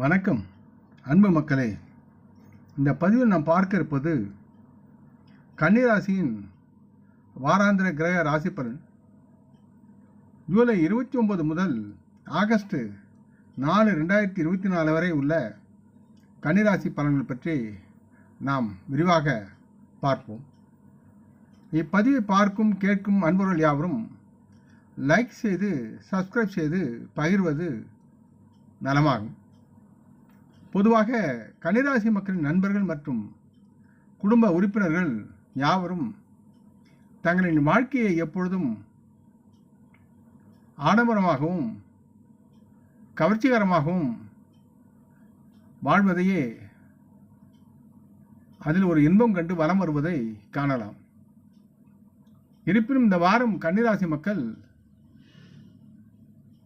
வணக்கம். அன்பு மக்களே இந்த பதிவில் நாம் பார்க்க இருப்பது கன்னிராசியின் வாராந்திர கிரக ராசி பலன். ஜூலை இருபத்தி ஒன்பது முதல் ஆகஸ்ட் நாலு ரெண்டாயிரத்தி இருபத்தி நாலு வரை உள்ள கன்னிராசி பலன்கள் பற்றி நாம் விரிவாக பார்ப்போம். இப்பதிவை பார்க்கும் கேட்கும் அன்பர்கள் யாவரும் லைக் செய்து சப்ஸ்கிரைப் செய்து பகிர்வது நலமாகும். பொதுவாக கன்னிராசி மக்களின் நண்பர்கள் மற்றும் குடும்ப உறுப்பினர்கள் யாவரும் தங்களின் வாழ்க்கையை எப்பொழுதும் ஆடம்பரமாகவும் கவர்ச்சிகரமாகவும் வாழ்வதையே அதில் ஒரு இன்பம் கண்டு வலம் வருவதை காணலாம். இருப்பினும் இந்த வாரம் கன்னிராசி மக்கள்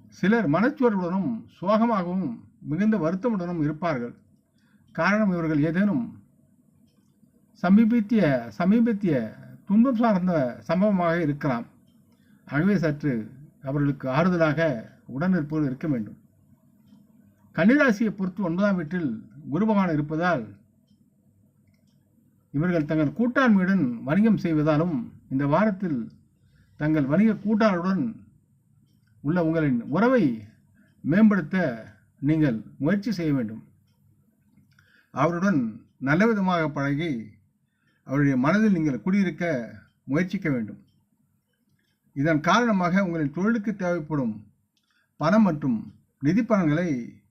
சிலர் மனச்சோர்வுடனும் சோகமாகவும் மிகுந்த வருத்தமுடனும் இருப்பார்கள். காரணம் இவர்கள் ஏதேனும் சமீபத்திய சமீபத்திய துன்பம் சார்ந்த சம்பவமாக இருக்கலாம். ஆகவே சற்று அவர்களுக்கு ஆறுதலாக உடன் இருப்பவர்கள் இருக்க வேண்டும். கன்னிராசியை பொறுத்து ஒன்பதாம் வீட்டில் குருபகவான் இருப்பதால் இவர்கள் தங்கள் கூட்டாண்மையுடன் வணிகம் செய்வதாலும் இந்த வாரத்தில் தங்கள் வணிக கூட்டாளருடன் உள்ள உங்களின் உறவை மேம்படுத்த நீங்கள் முயற்சி செய்ய வேண்டும். அவருடன் நல்ல விதமாக பழகி அவருடைய மனதில் நீங்கள் குடியிருக்க முயற்சிக்க வேண்டும். இதன் காரணமாக உங்களின் தொழிலுக்கு தேவைப்படும் பணம் மற்றும் நிதி பணங்களை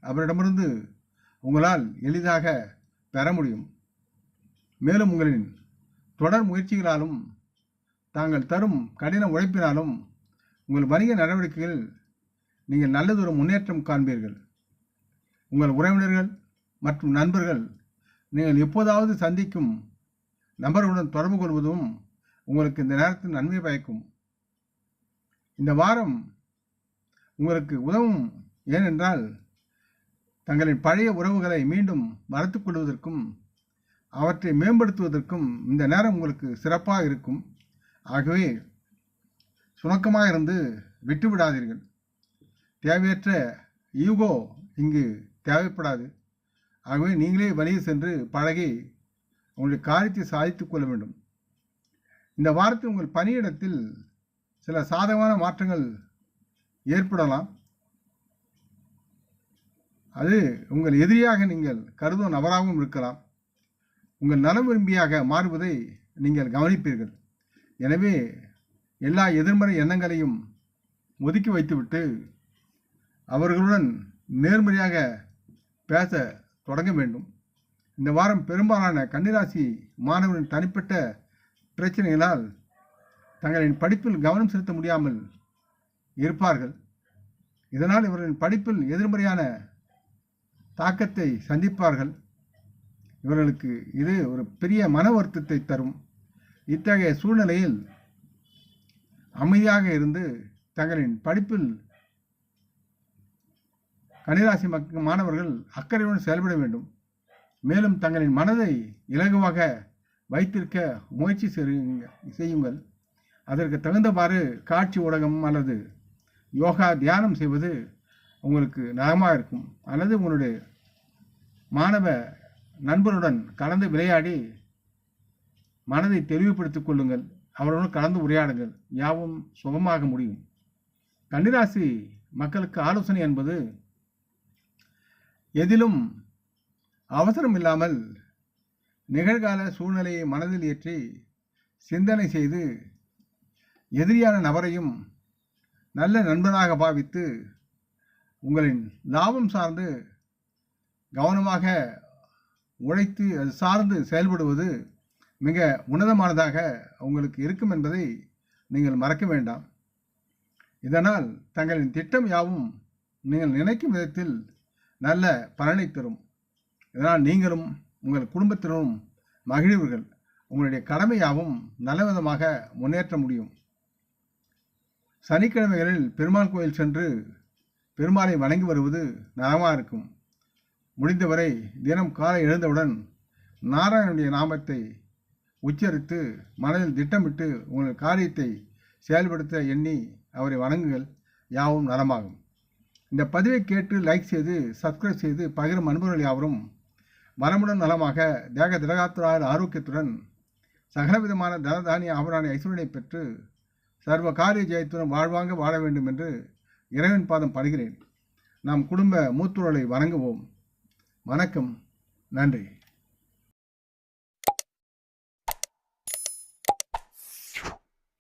அவரிடமிருந்து உங்களால் எளிதாக பெற முடியும். மேலும் உங்களின் தொடர் முயற்சிகளாலும் தாங்கள் தரும் கடின உழைப்பினாலும் உங்கள் வணிக நடவடிக்கைகள் நீங்கள் நல்லதொரு முன்னேற்றம் காண்பீர்கள். உங்கள் உறவினர்கள் மற்றும் நண்பர்கள் நீங்கள் எப்போதாவது சந்திக்கும் நபர்களுடன் தொடர்பு கொள்வதும் உங்களுக்கு இந்த நேரத்தில் நன்மை பயக்கும். இந்த வாரம் உங்களுக்கு உதவும் ஏனென்றால் தங்களின் பழைய உறவுகளை மீண்டும் வளர்த்து கொள்வதற்கும் அவற்றை மேம்படுத்துவதற்கும் இந்த நேரம் உங்களுக்கு சிறப்பாக இருக்கும். ஆகவே சுணக்கமாக இருந்து விட்டுவிடாதீர்கள். தேவையற்ற ஈகோ இங்கு தேவைப்படாது. ஆகவே நீங்களே வழியில் சென்று பழகி உங்களுடைய காரியத்தை சாதித்து கொள்ள வேண்டும். இந்த வாரத்தில் உங்கள் பணியிடத்தில் சில சாதகமான மாற்றங்கள் ஏற்படலாம். அது உங்கள் எதிரியாக நீங்கள் கருதும் நபராகவும் இருக்கலாம். உங்கள் நலம் விரும்பியாக மாறுவதை நீங்கள் கவனிப்பீர்கள். எனவே எல்லா எதிர்மறை எண்ணங்களையும் ஒதுக்கி வைத்துவிட்டு அவர்களுடன் நேர்மறையாக பேச தொடங்க வேண்டும். இந்த வாரம் பெரும்பாலான கன்னிராசி மாணவரின் தனிப்பட்ட பிரச்சனைகளால் தங்களின் படிப்பில் கவனம் செலுத்த முடியாமல் இருப்பார்கள். இதனால் இவர்களின் படிப்பில் எதிர்மறையான தாக்கத்தை சந்திப்பார்கள். இவர்களுக்கு இது ஒரு பெரிய மன வருத்தத்தை தரும். இத்தகைய சூழ்நிலையில் அமைதியாக இருந்து தங்களின் படிப்பில் கன்னிராசி மக்க மாணவர்கள் அக்கறையுடன் செயல்பட வேண்டும். மேலும் தங்களின் மனதை இலகுவாக வைத்திருக்க முயற்சி செய்யுங்கள். அதற்கு தகுந்தவாறு காட்சி ஊடகம் அல்லது யோகா தியானம் செய்வது உங்களுக்கு நலமாக இருக்கும். அல்லது உங்களுடைய மாணவ நண்பருடன் கலந்து விளையாடி மனதை தெளிவுபடுத்திக் கொள்ளுங்கள். அவருடன் கலந்து உரையாடுங்கள். யாவும் சுகமாக முடியும். கன்னிராசி மக்களுக்கு ஆலோசனை என்பது எதிலும் அவசரம் இல்லாமல் நிகழ்கால சூழ்நிலையை மனதில் ஏற்றி சிந்தனை செய்து எதிரியான நபரையும் நல்ல நண்பனாக பாவித்து உங்களின் லாபம் சார்ந்து கவனமாக உழைத்து அது சார்ந்து செயல்படுவது மிக உன்னதமானதாக உங்களுக்கு இருக்கும் என்பதை நீங்கள் மறக்க வேண்டாம். இதனால் தங்களின் திட்டம் யாவும் நீங்கள் நினைக்கும் விதத்தில் நல்ல பலனை தரும். இதனால் நீங்களும் உங்கள் குடும்பத்தினரும் மகிழ்வீர்கள். உங்களுடைய கடமையாகவும் நல்ல விதமாக முன்னேற்ற முடியும். சனிக்கிழமைகளில் பெருமாள் கோயில் சென்று பெருமாளை வணங்கி வருவது நலமாக இருக்கும். முடிந்தவரை தினம் காலை எழுந்தவுடன் நாராயணனுடைய நாமத்தை உச்சரித்து மனதில் திட்டமிட்டு உங்கள் காரியத்தை செயல்படுத்த எண்ணி அவரை வணங்குங்கள். யாவும் நலமாகும். இந்த பதிவை கேட்டு லைக் செய்து சப்ஸ்கிரைப் செய்து பகிரும் அன்பர்கள் யாவரும் வரமுடன் நலமாக தேக திரகாத்துறால் ஆரோக்கியத்துடன் சகலவிதமான தனதானிய ஆபராணி ஐஸ்வரனை பெற்று சர்வ காரிய ஜெயத்துடன் வாழ்வாங்க வாழ வேண்டும் என்று இறைவன் பாதம் படுகிறேன் நாம் குடும்ப மூத்தோர்களை வணங்குவோம். வணக்கம். நன்றி.